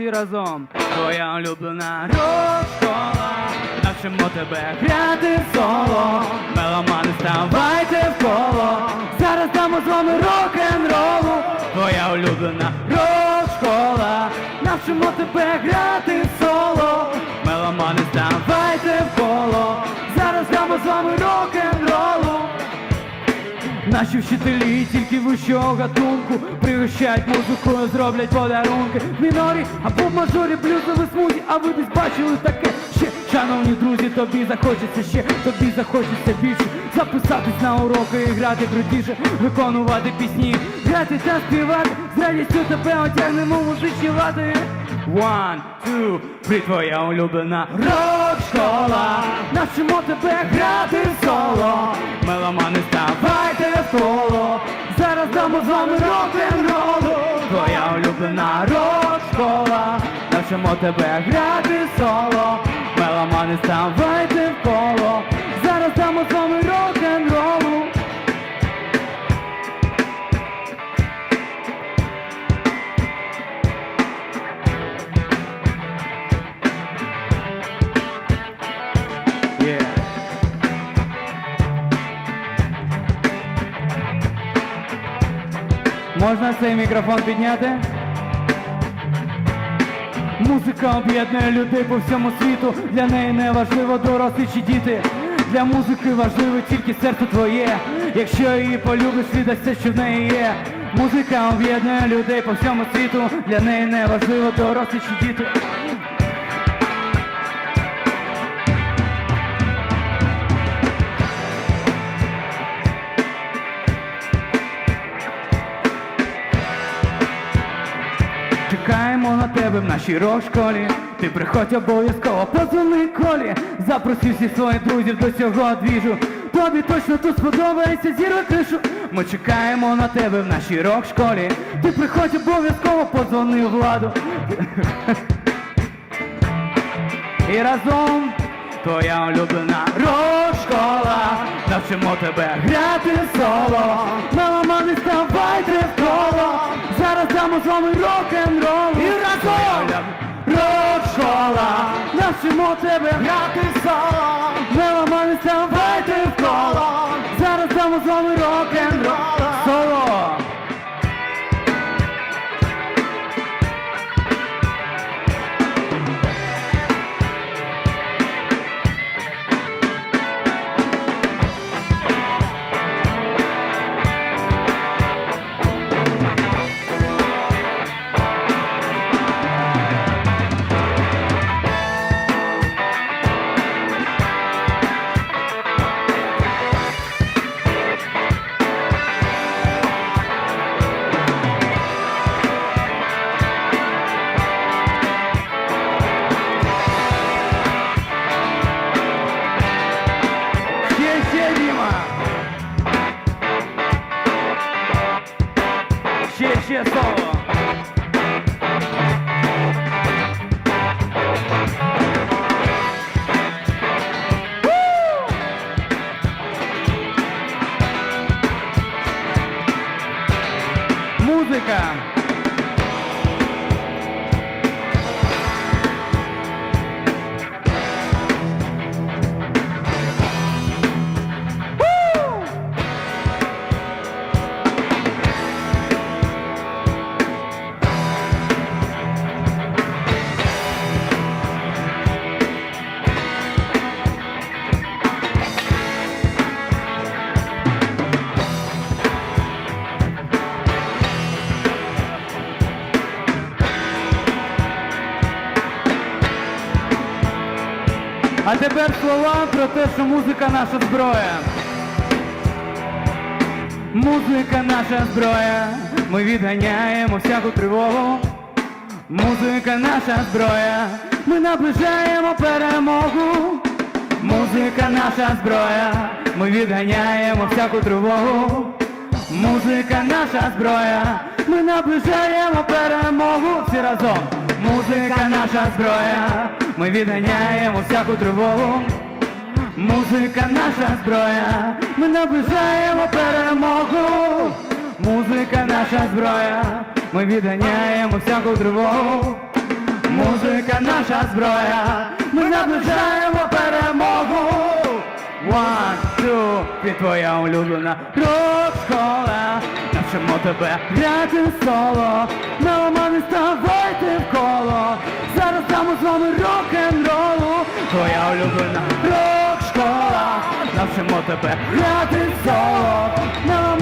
всі разом. Твоя улюблена рок-школа, навчимо тебе грати в соло. Меломани, ставайте в коло. Зараз дамо з вами рок-н-ролу. Твоя улюблена рок-школа, навчимо тебе грати в Наші вчителі тільки вищого гатунку Пригощають музикою, зроблять подарунки. В мінорі або в мажорі блюзові смузі А ви десь бачили таке ще. Шановні друзі, тобі захочеться ще Тобі захочеться більше. Записатись на уроки і грати крутіше Виконувати пісні, грати та співати З радістю тебе одягнемо музичні лати. One, two, three, твоя улюблена рок-школа. Навчимо тебе грати в соло з вами рок-н-ролу. Твоя улюблена рок-школа Навчимо тебе грати соло. Меломани, ставайте в коло Можна цей мікрофон підняти? Музика об'єднує людей по всьому світу. Для неї не важливо дорослі чи діти. Для музики важливо тільки серце твоє. Якщо її полюбиш, віддасть все, що в неї є. Музика об'єднує людей по всьому світу. Для неї не важливо дорослі чи діти. Чекаємо на тебе в нашій рок-школі Ти приходь обов'язково, позвони колі. Запроси всіх своїх друзів до цього двіжу. Тобі точно тут сподобається зірва кришу. Ми чекаємо на тебе в нашій рок-школі. Ти приходь обов'язково, позвони владу. І разом твоя улюблена рок-школа. Навчимо тебе грати соло. Меломани, ставайте в коло Дамо з вами рок-н-рол. І разом. Рок-школа Навчимо тебе грати соло. Не Меломани, вийти в коло. Зараз дамо з вами рок-н-рол Ще, ще тепер слова про те, що музика наша зброя. Музика наша зброя, ми відганяємо всяку тривогу. Музика наша зброя, ми наближаємо перемогу. Музика наша зброя, ми відганяємо всяку тривогу. Музика наша зброя, ми наближаємо перемогу всі разом. Музика наша зброя, ми відганяємо всяку тривогу. Музика наша зброя, ми наближаємо перемогу. Музика наша зброя, ми відганяємо всяку тривогу. Музика наша зброя, ми наближаємо перемогу. One, two, ти твоя улюблена рок школа. Навчимо тебе грати соло. на словом рок-н-ролу, твоя улюблена рок-школа, навчимо тебе грати соло. На